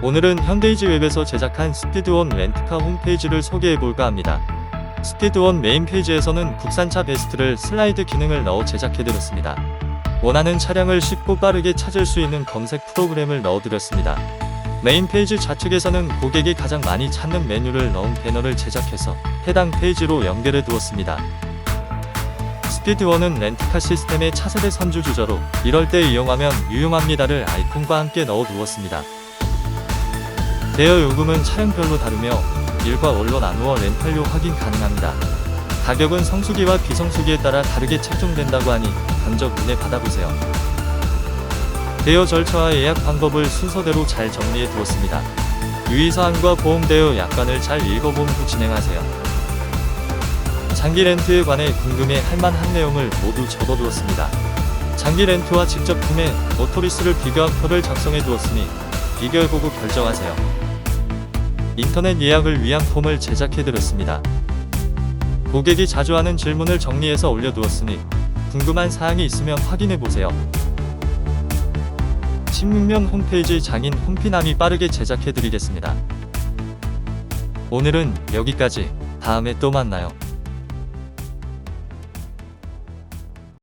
오늘은 현대이지 웹에서 제작한 스피드원 렌트카 홈페이지를 소개해볼까 합니다. 스피드원 메인 페이지에서는 국산차 베스트를 슬라이드 기능을 넣어 제작해드렸습니다. 원하는 차량을 쉽고 빠르게 찾을 수 있는 검색 프로그램을 넣어드렸습니다. 메인 페이지 좌측에서는 고객이 가장 많이 찾는 메뉴를 넣은 배너를 제작해서 해당 페이지로 연결해 두었습니다. 스피드원은 렌트카 시스템의 차세대 선주 주저로 이럴 때 이용하면 유용합니다를 아이콘과 함께 넣어 두었습니다. 대여 요금은 차량별로 다르며 일과 월로 나누어 렌탈료 확인 가능합니다. 가격은 성수기와 비성수기에 따라 다르게 책정된다고 하니 견적 문의 받아보세요. 대여 절차와 예약 방법을 순서대로 잘 정리해 두었습니다. 유의사항과 보험 대여 약관을 잘 읽어본 후 진행하세요. 장기 렌트에 관해 궁금해 할 만한 내용을 모두 적어두었습니다. 장기 렌트와 직접 구매, 오토리스를 비교한 표를 작성해 두었으니 비교해보고 결정하세요. 인터넷 예약을 위한 폼을 제작해 드렸습니다. 고객이 자주 하는 질문을 정리해서 올려두었으니 궁금한 사항이 있으면 확인해 보세요. 16면 홈페이지 장인 홈피남이 빠르게 제작해 드리겠습니다. 오늘은 여기까지. 다음에 또 만나요.